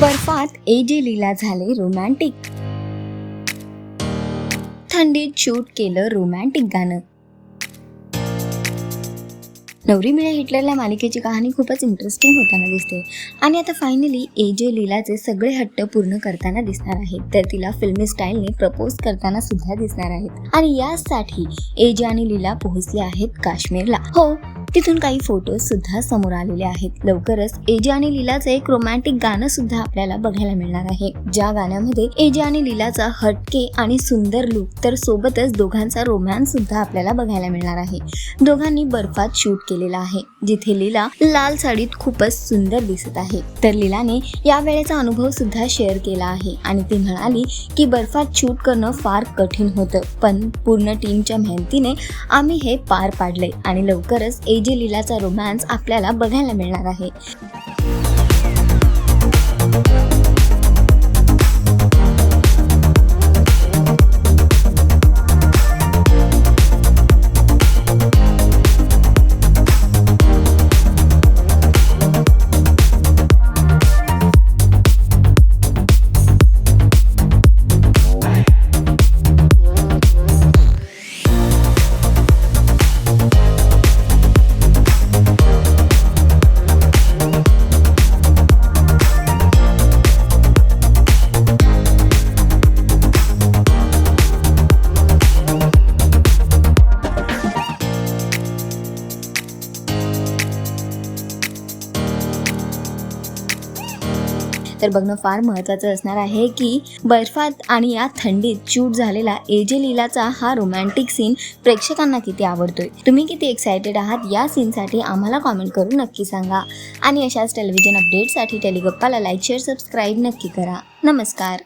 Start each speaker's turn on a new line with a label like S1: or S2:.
S1: बर्फात AJ लीला झाले romantic थंडीत shoot केलं रोमॅन्टिक गाणं. नवरी मिळा हिटलरला मालिकेची कहाणी खूपच इंटरेस्टिंग होताना दिसते. आणि आता फायनली एजे लीलाचे सगळे हट्ट पूर्ण करताना दिसणार आहेत. तर तिला फिल्मी स्टाईलने प्रपोज करताना सुद्धा दिसणार आहेत. आणि यासाठी एजे आणि लीला पोहोचले आहेत काश्मीरला. हो तिथून काही फोटोज सुद्धा समोर आलेले आहेत. लवकरच एजे आणि लीलाचं एक रोमॅन्टिक गाणं सुद्धा आपल्याला बघायला मिळणार आहे. ज्या गाण्यामध्ये एजे आणि लीलाचा हटके आणि सुंदर लुक तर सोबतच दोघांचा रोमॅन्स सुद्धा आपल्याला बघायला मिळणार आहे. दोघांनी बर्फात शूट केलेला आहे जिथे लीला लाल साडीत खूपच सुंदर दिसत आहे. तर लीलाने या वेळेचा अनुभव सुद्धा शेअर केला आहे आणि ती म्हणाली की बर्फात शूट करणं फार कठीण होतं पण पूर्ण टीमच्या मेहनतीने आम्ही हे पार पाडले आणि लवकरच जी लीलाचा रोमॅन्स आपल्याला बघायला मिळणार आहे. तर बघणं फार महत्त्वाचं असणार आहे की बर्फात आणि या थंडीत शूट झालेला एजे लीलाचा हा रोमॅन्टिक सीन प्रेक्षकांना किती आवडतोय? तुम्ही किती एक्सायटेड आहात या सीनसाठी आम्हाला कॉमेंट करून नक्की सांगा. आणि अशाच टेलिव्हिजन अपडेटसाठी टेलिगप्पाला लाईक शेअर सबस्क्राईब नक्की करा. नमस्कार.